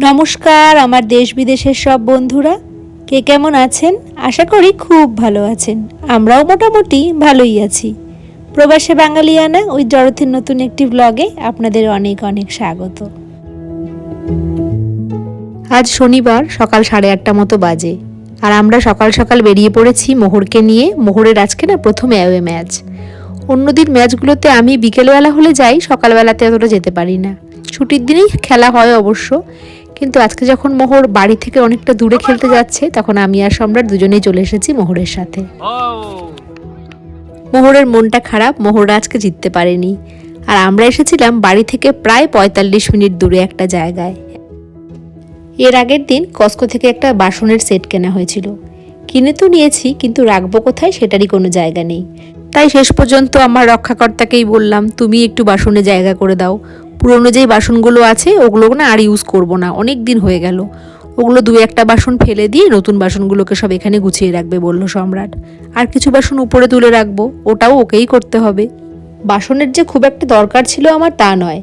নমস্কার, আমার দেশ বিদেশের সব বন্ধুরা। কে কেমন আছেন? আশা করি খুব ভালো আছেন। আমরাও মোটামুটি ভালোই আছি। প্রবাসে বাঙালিয়ানা, ওই জড়থের নতুন একটি ব্লগে আপনাদের অনেক অনেক স্বাগত। আজ শনিবার, সকাল সাড়ে আটটা মতো বাজে। আর আমরা সকাল সকাল বেরিয়ে পড়েছি মোহরকে নিয়ে। মোহরের আজকে না প্রথম অ্যাওয়ে ম্যাচ অন্যদিন ম্যাচগুলোতে আমি বিকেলবেলা হলে যাই, সকালবেলাতে অতটা যেতে পারি না। ছুটির দিনেই খেলা হয় অবশ্য। কিন্তু আজকে যখন মোহর বাড়ি থেকে অনেকটা দূরে খেলতে যাচ্ছে, তখন আমি আর সম্রাট দুজনেই চলে এসেছি মোহরের সাথে। মোহরের মনটা খারাপ মোহর আজকে জিততে পারেনি। আর আমরা এসেছিলাম বাড়ি থেকে প্রায় পঁয়তাল্লিশ মিনিট দূরে একটা জায়গায়। এর আগের দিন কস্কো থেকে একটা বাসনের সেট কেনা হয়েছিল। কিনে তো নিয়েছি, কিন্তু রাখব কোথায় সেটারই কোনো জায়গা নেই। তাই শেষ পর্যন্ত আমার রক্ষাকর্তাকেই বললাম, তুমি একটু বাসনে জায়গা করে দাও। পুরনো যেই বাসনগুলো আছে ওগুলো না আর ইউজ করব না। অনেক দিন হয়ে গেল। ওগুলো দু একটা বাসন ফেলে দিয়ে নতুন বাসনগুলোকে সব এখানে গুছিয়ে রাখবে বলল সম্রাট। আর কিছু বাসন উপরে তুলে রাখব, ওটাও ওকেই করতে হবে। বাসনের যে খুব একটা দরকার ছিল আমার তা নয়।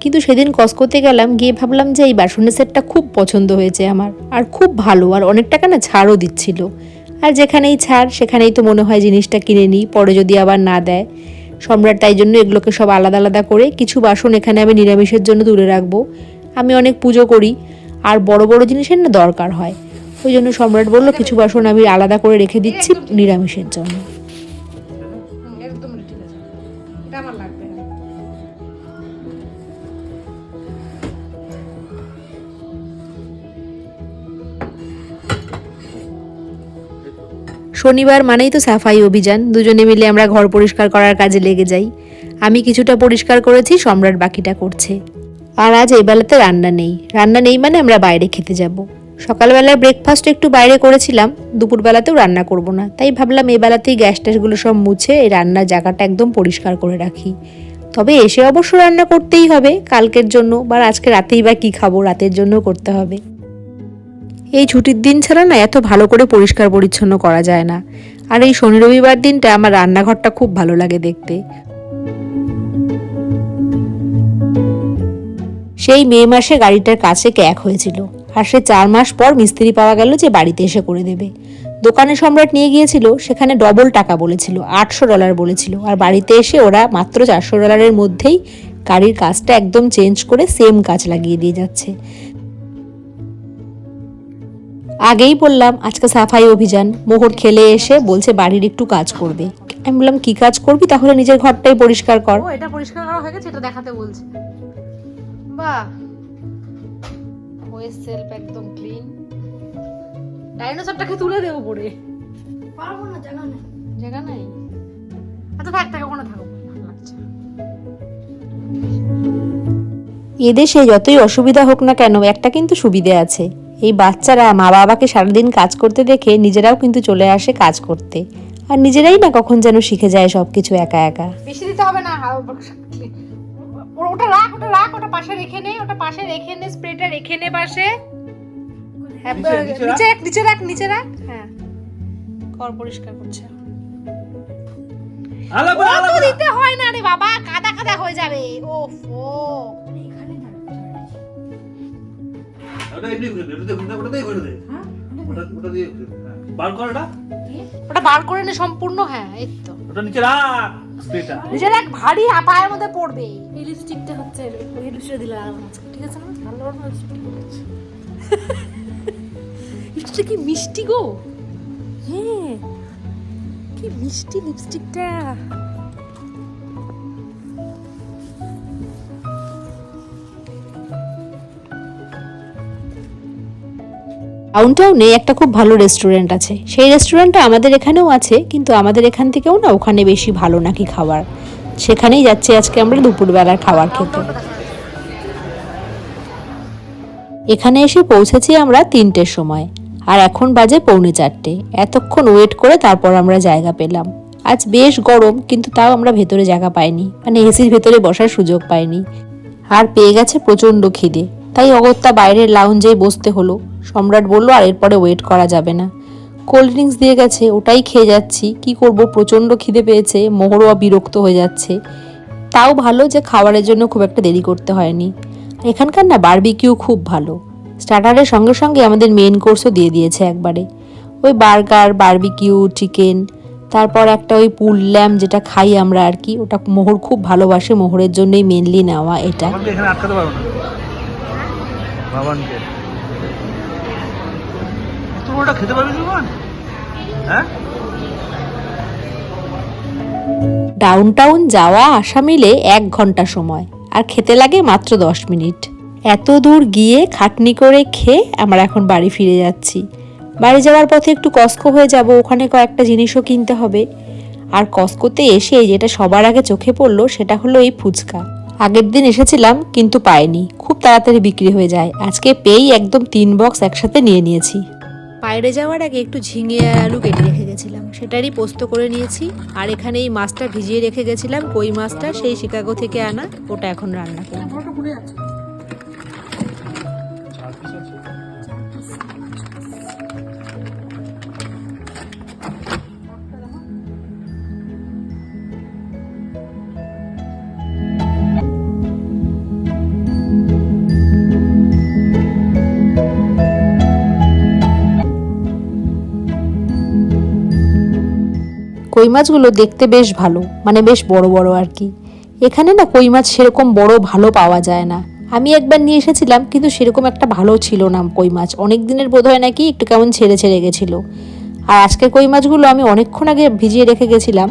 কিন্তু সেদিন কসকোতে গেলাম, গিয়ে ভাবলাম যে এই বাসনের সেটটা খুব পছন্দ হয়েছে আমার। আর খুব ভালো, আর অনেক টাকা না ছাড়ও দিচ্ছিল। আর যেখানেই ছাড়, সেখানেই তো মনে হয় জিনিসটা কিনে নিই, পরে যদি আবার না দেয়। সম্রাট তাই জন্য এগুলোকে সব আলাদা আলাদা করে কিছু বাসন এখানে আমি নিরামিষের জন্য তুলে রাখব। আমি অনেক পুজো করি, আর বড় বড় জিনিসের না দরকার হয়। ওই জন্য সম্রাট বলল, কিছু বাসন আমি আলাদা করে রেখে দিচ্ছি নিরামিষের জন্য। শনিবার মানেই তো সাফাই অভিযান। দুজনে মিলে আমরা ঘর পরিষ্কার করার কাজে লেগে যাই। আমি কিছুটা পরিষ্কার করেছি, সম্রাট বাকিটা করছে। আর আজ এই বেলাতে রান্না নেই। রান্না নেই মানে আমরা বাইরে খেতে যাব। সকালবেলায় ব্রেকফাস্ট একটু বাইরে করেছিলাম, দুপুরবেলাতেও রান্না করব না। তাই ভাবলাম এই বেলাতেই গ্যাস ট্যাসগুলো সব মুছে এই রান্নার জায়গাটা একদম পরিষ্কার করে রাখি। তবে এসে অবশ্য রান্না করতেই হবে, কালকের জন্য বা আজকে রাতেই বা কী খাব, রাতের জন্য করতে হবে। এই ছুটির দিন ছাড়া না এত ভালো করে পরিষ্কার পরিচ্ছন্ন করা যায় না। আর এই শনি রবিবার দিনটা আমার রান্নাঘরটা খুব ভালো লাগে দেখতে। সেই মে মাসে গাড়িটার কাছে ক্যাক হয়েছিল। আর সে চার মাস পর মিস্ত্রি পাওয়া গেল যে বাড়িতে এসে করে দেবে। দোকানে সম্রাট নিয়ে গিয়েছিল, সেখানে ডবল টাকা বলেছিল, আটশো ডলার বলেছিল। আর বাড়িতে এসে ওরা মাত্র চারশো ডলারের মধ্যেই গাড়ির কাজটা একদম চেঞ্জ করে সেম কাজ লাগিয়ে দিয়ে যাচ্ছে। আগেই বললাম আজকে সাফাই অভিযান। মোহর খেলে এসে বলছে বাড়ির একটু কাজ করবে। আমি বললাম কি কাজ করবি? তাহলে নিজের ঘরটাই পরিষ্কার কর। এটা পরিষ্কার করা হয়ে গেছে? এটা দেখাতে বলছে। বাহ! ওয়েস সেলফ একদম ক্লিন ডাইনোসরটাকে তুলে দেবো পরে। পারব না জায়গা নেই। জায়গা নাই? আচ্ছা থাক থাক ওখানে থাকো। এদেশে যতই অসুবিধা হোক না কেন একটা কিন্তু সুবিধে আছে। এই বাচ্চারা মা বাবাকে সারাদিন কাজ করতে দেখে নিজেরাও কিন্তু চলে আসে কাজ করতে। আর নিজেরাই না কখন যেন শিখে যায় সব কিছু একা একা। বেশি দিতে হবে না ওটা রাখ ওটা রাখ ওটা পাশে রেখে নে ওটা পাশে রেখে নে স্প্রেটা রেখে নে পাশে। হ্যাঁ, নিচে রাখ। নিচে রাখ নিচে রাখ। হ্যাঁ। কর পরিষ্কার করছে। দিতে হয় না রে বাবা কাদা কাদা হয়ে যাবে। ওফ ও। এখানে ওটা এমনি ঘুরে দে, ওটা ঘুরে দে, ওটা ঘুরে দে। হ্যাঁ ওটা ওটা দিয়ে। ঘুরে দে, হ্যাঁ। বার কর ওটা ওটা বার করে নে সম্পূর্ণ হ্যাঁ এই তো। ওটা নিচে রাখ। স্প্রেটা। নিজের এক ভারী পায়ের মধ্যে পড়বে। এই লিপস্টিকটা হচ্ছে এই লিপস্টিকটা দিলে আরাম ঠিক আছে না? ভালো ভালো লিপস্টিক লিপস্টিকটা কি মিষ্টি গো? হ্যাঁ। কি মিষ্টি লিপস্টিকটা ডাউনটাউনে একটা খুব ভালো রেস্টুরেন্ট আছে। সেই রেস্টুরেন্টটা আমাদের এখানেও আছে, কিন্তু আমাদের এখান থেকেও না ওখানে বেশি ভালো নাকি খাবার। সেখানেই যাচ্ছি আজকে আমরা দুপুরবেলার খাবার খেতে। এখানে এসে পৌঁছেছি আমরা তিনটের সময়, আর এখন বাজে পৌনে চারটে। এতক্ষণ ওয়েট করে তারপর আমরা জায়গা পেলাম। আজ বেশ গরম, কিন্তু তাও আমরা ভেতরে জায়গা পাইনি। মানে এসির ভেতরে বসার সুযোগ পাইনি। আর পেয়ে গেছে প্রচণ্ড খিদে। তাই অগত্যা বাইরের লাউঞ্জেই বসতে হলো। সম্রাট বলল, আর এরপরে ওয়েট করা যাবে না। কোল্ড ড্রিঙ্কস দিয়ে গেছে, ওটাই খেয়ে যাচ্ছি। কি করব? প্রচণ্ড খিদে পেয়েছে মোহরোয়া বিরক্ত হয়ে যাচ্ছে। তাও ভালো যে খাবারের জন্য খুব একটা দেরি করতে হয়নি। এখানকার না বার্বিকিউ খুব ভালো। স্টার্টারের সঙ্গে সঙ্গে আমাদের মেন কোর্সও দিয়ে দিয়েছে একবারে। ওই বার্গার বার্বিকিউ চিকেন তারপর একটা ওই পুল ল্যাম যেটা খাই আমরা আর কি। ওটা মোহর খুব ভালোবাসে, মোহরের জন্যই মেনলি নেওয়া এটা। বাবানকে এখানে আটকাতে পারো না বাবানকে তুমি ওটা খেতে পারবি বাবান হ্যাঁ? ডাউন টাউন যাওয়া আসা মিলে এক ঘণ্টা সময়, আর খেতে লাগে মাত্র দশ মিনিট। এত দূর গিয়ে খাটনি করে খেয়ে আমরা এখন বাড়ি ফিরে যাচ্ছি। বাড়ি যাওয়ার পথে একটু কস্কো হয়ে যাব, ওখানে কয়েকটা জিনিসও কিনতে হবে। আর কস্কোতে এসে যেটা সবার আগে চোখে পড়ল, সেটা হলো এই ফুচকা। আগের দিন এসেছিলাম, কিন্তু পাইনি। খুব তাড়াতাড়ি বিক্রি হয়ে যায়। আজকে পেয়েই একদম তিন বক্স একসাথে নিয়ে নিয়েছি। বাইরে যাওয়ার আগে একটু ঝিঙে আর আলু কেটে রেখে গেছিলাম। সেটারই পোস্ত করে নিয়েছি। আর এখানে এই মাছটা ভিজিয়ে রেখে গেছিলাম, কই মাছটা, সেই শিকাগো থেকে আনা, ওটা এখন রান্না করব। কই মাছগুলো দেখতে বেশ ভালো মানে বেশ বড় বড় আর কি। এখানে না কই মাছ সেরকম বড় ভালো পাওয়া যায় না। আমি একবার নিয়ে এসেছিলাম, কিন্তু সেরকম একটা ভালো ছিল না কই মাছ। অনেক দিনের বোধ হয় নাকি একটু কেমন ছেড়ে ছেড়ে গেছিল। আর আজকে কই মাছগুলো আমি অনেকক্ষণ আগে ভিজিয়ে রেখে গেছিলাম।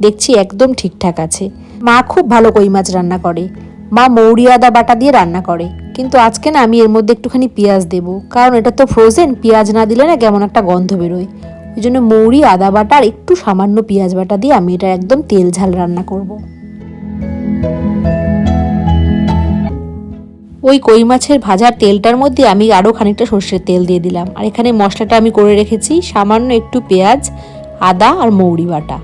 দেখছি একদম ঠিকঠাক আছে। মা খুব ভালো কই মাছ রান্না করে। মা মৌরি, আদা, বাটা দিয়ে রান্না করে। কিন্তু আজকে না আমি এর মধ্যে একটুখানি পেঁয়াজ দেব। কারণ এটা তো ফ্রোজেন পেঁয়াজ না দিলে না কেমন একটা গন্ধ বেরোয়। ওই জন্য মৌরি, আদা বাটা আর একটু সামান্য পেঁয়াজ বাটা দিয়ে আমি এটা একদম তেল ঝাল রান্না করব। ওই কই মাছের ভাজার তেলটার মধ্যে আমি আরও খানিকটা সর্ষের তেল দিয়ে দিলাম। আর এখানে মশলাটা আমি করে রেখেছি, সামান্য একটু পেঁয়াজ, আদা আর মৌরি বাটা।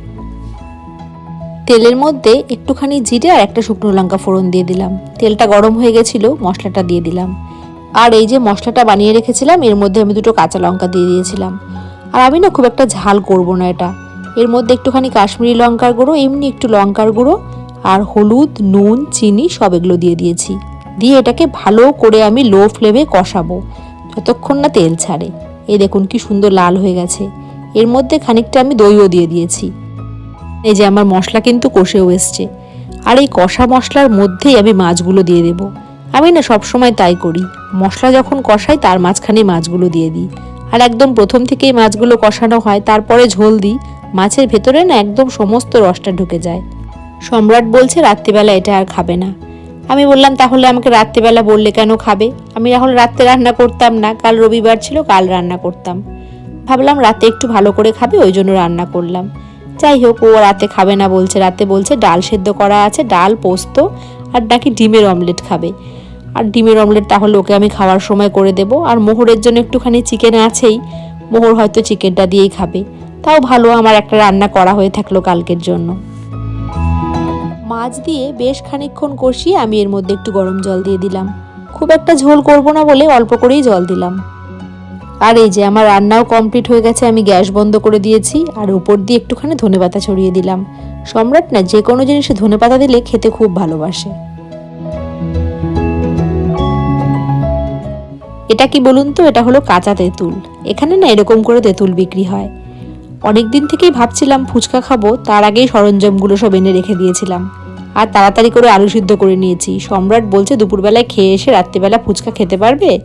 তেলের মধ্যে একটুখানি জিরে আর একটা শুকনো লঙ্কা ফোড়ন দিয়ে দিলাম। তেলটা গরম হয়ে গেছিল, মশলাটা দিয়ে দিলাম। আর এই যে মশলাটা বানিয়ে রেখেছিলাম, এর মধ্যে আমি দুটো কাঁচা লঙ্কা দিয়ে দিয়েছিলাম। আর আমি না খুব একটা ঝাল করব না এটা। এর মধ্যে একটুখানি কাশ্মীরি লঙ্কার গুঁড়ো, এমনি একটু লঙ্কার গুঁড়ো, আর হলুদ, নুন, চিনি সব এগুলো দিয়ে দিয়েছি। দিয়ে এটাকে ভালো করে আমি লো ফ্লেমে কষাবো, যতক্ষণ না তেল ছাড়ে। এই দেখুন কি সুন্দর লাল হয়ে গেছে। এর মধ্যে খানিকটা আমি দইও দিয়ে দিয়েছি। এই যে আমার মশলা কিন্তু কষেও এসছে। আর এই কষা মশলার মধ্যেই আমি মাছগুলো দিয়ে দেব। আমি না সবসময় তাই করি। মশলা যখন কষাই, তার মাঝখানে মাছগুলো দিয়ে দিই। আর একদম প্রথম থেকেই মাছগুলো কষানো হয়, তারপরে ঝোল দিই। মাছের ভেতরে না একদম সমস্ত রসটা ঢুকে যায়। সম্রাট বলছে, রাত্রিবেলা এটা আর খাবে না। আমি বললাম, তাহলে আমাকে রাত্রিবেলা বললে কেন খাবে? আমি এখন রাত্রে রান্না করতাম না, কাল রবিবার ছিল, কাল রান্না করতাম। ভাবলাম, রাতে একটু ভালো করে খাবে, ওই জন্য রান্না করলাম। যাই হোক, ও রাতে খাবে না বলছে, রাতে বলছে, ডাল সেদ্ধ করা আছে, ডাল, পোস্ত, আর নাকি ডিমের অমলেট খাবে। আর ডিমের অমলেট তাহলে ওকে আমি খাওয়ার সময় করে দেব। আর মোহরের জন্য একটুখানি চিকেন আছেই। মোহর হয়তো চিকেনটা দিয়েই খাবে। তাও ভালো আমার একটা রান্না করা হয়ে থাকল কালকের জন্য। মাছ দিয়ে বেশ খানিকক্ষণ কষিয়ে আমি এর মধ্যে একটু গরম জল দিয়ে দিলাম। খুব একটা ঝোল করব না বলে অল্প করেই জল দিলাম। আর এই যে আমার রান্নাও কমপ্লিট হয়ে গেছে, আমি গ্যাস বন্ধ করে দিয়েছি। আর উপর দিয়ে একটুখানি ধনেপাতা ছড়িয়ে দিলাম। সম্রাট না যে কোনো জিনিসে ধনেপাতা দিলে খেতে খুব ভালোবাসে। এটা কি বলুন তো, এটা হলো কাঁচা তেঁতুল। এখানে না এরকম করে তেঁতুল বিক্রি হয়। অনেক দিন থেকেই ভাবছিলাম ফুচকা খাব, তার আগেই সরঞ্জামগুলো সব এনে রেখে দিয়েছিলাম। আর তাড়াতাড়ি করে আলু সিদ্ধ করে নিয়েছি। সম্রাট বলছে, দুপুরবেলায় খেয়ে এসে রাত্রিবেলা ফুচকা খেতে পারবে?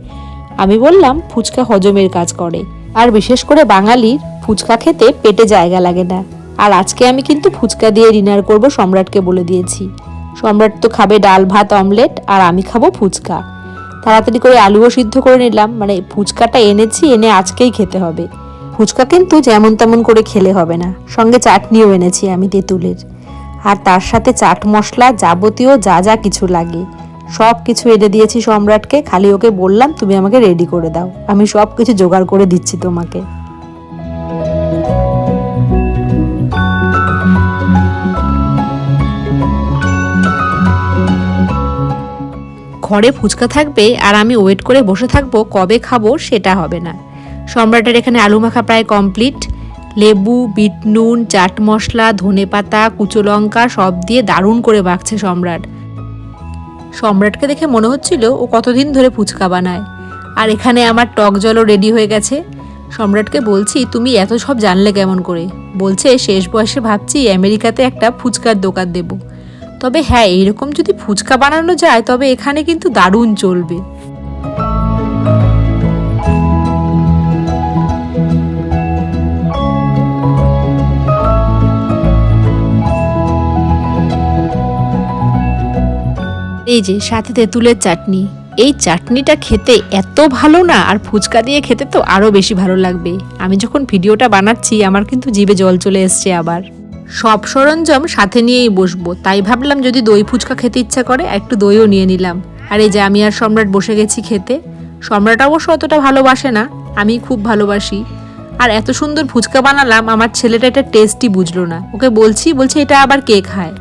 আমি বললাম, ফুচকা হজমের কাজ করে। আর বিশেষ করে বাঙালির ফুচকা খেতে পেটে জায়গা লাগে না। আর আজকে আমি কিন্তু ফুচকা দিয়ে ডিনার করব সম্রাটকে বলে দিয়েছি। সম্রাট তো খাবে ডাল, ভাত, অমলেট, আর আমি খাব ফুচকা। তাড়াতাড়ি করে আলুও সিদ্ধ করে নিলাম। মানে ফুচকাটা এনেছি, এনে আজকেই খেতে হবে। ফুচকা কিন্তু যেমন তেমন করে খেলে হবে না। সঙ্গে চাটনিও এনেছি আমি তেঁতুলের। আর তার সাথে চাট মশলা যাবতীয় যা যা কিছু লাগে। সব কিছু এনে দিয়েছি সম্রাটকে। খালি ওকে বললাম, তুমি আমাকে রেডি করে দাও। আমি সব কিছু জোগাড় করে দিচ্ছি তোমাকে। ঘরে ফুচকা থাকবে আর আমি ওয়েট করে বসে থাকব কবে খাব সেটা হবে না। সম্রাটের এখানে আলু মাখা প্রায় কমপ্লিট লেবু, বিট নুন, চাট মশলা, ধনে পাতা, কুচো লঙ্কা সব দিয়ে দারুণ করে মাখছে সম্রাট। সম্রাটকে দেখে মনে হচ্ছিল ও কতদিন ধরে ফুচকা বানায়। আর এখানে আমার টক জলও রেডি হয়ে গেছে। সম্রাটকে বলছি, তুমি এত সব জানলে কেমন করে? বলছে, শেষ বয়সে ভাবছি আমেরিকাতে একটা ফুচকার দোকান দেব। তবে হ্যাঁ এইরকম যদি ফুচকা বানানো যায়, তবে এখানে কিন্তু দারুণ চলবে। এই যে, সাথে তেঁতুলের চাটনি। এই চাটনিটা খেতে এত ভালো না, আর ফুচকা দিয়ে খেতে তো আরও বেশি ভালো লাগবে। আমি যখন ভিডিওটা বানাচ্ছি, আমার কিন্তু জিভে জল চলে এসছে আবার। সব সরঞ্জাম সাথে নিয়েই বসবো। তাই ভাবলাম যদি দই ফুচকা খেতে ইচ্ছা করে, একটু দইও নিয়ে নিলাম। আর এই যে আমি আর সম্রাট বসে গেছি খেতে, সম্রাট অবশ্য অতটা ভালোবাসে না আমি খুব ভালোবাসি। আর এত সুন্দর ফুচকা বানালাম, আমার ছেলেটা এটা টেস্টই বুঝলো না। ওকে বলছি, বলছে এটা আবার কে খায়?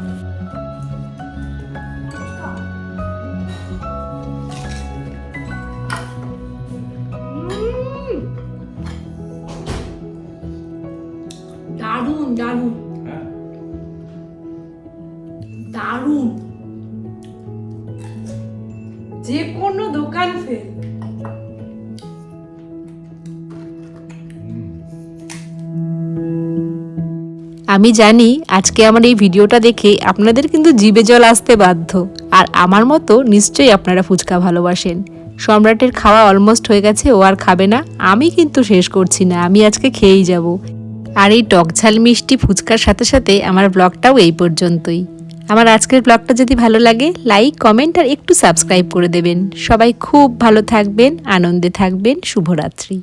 দারুণ দারুণ। আমি জানি আজকে আমার এই ভিডিওটা দেখে আপনাদের কিন্তু জিভে জল আসতে বাধ্য। আর আমার মতো নিশ্চয়ই আপনারা ফুচকা ভালোবাসেন। সম্রাটের খাওয়া অলমোস্ট হয়ে গেছে, ও আর খাবে না। আমি কিন্তু শেষ করছি না, আমি আজকে খেয়েই যাব। আর এই টক ঝাল মিষ্টি ফুচকার সাথে সাথে আমার ব্লগটাও এই পর্যন্তই। আমার আজকের ব্লগটা যদি ভালো লাগে লাইক কমেন্ট আর একটু সাবস্ক্রাইব করে দেবেন। সবাই খুব ভালো থাকবেন, আনন্দে থাকবেন, শুভরাত্রি।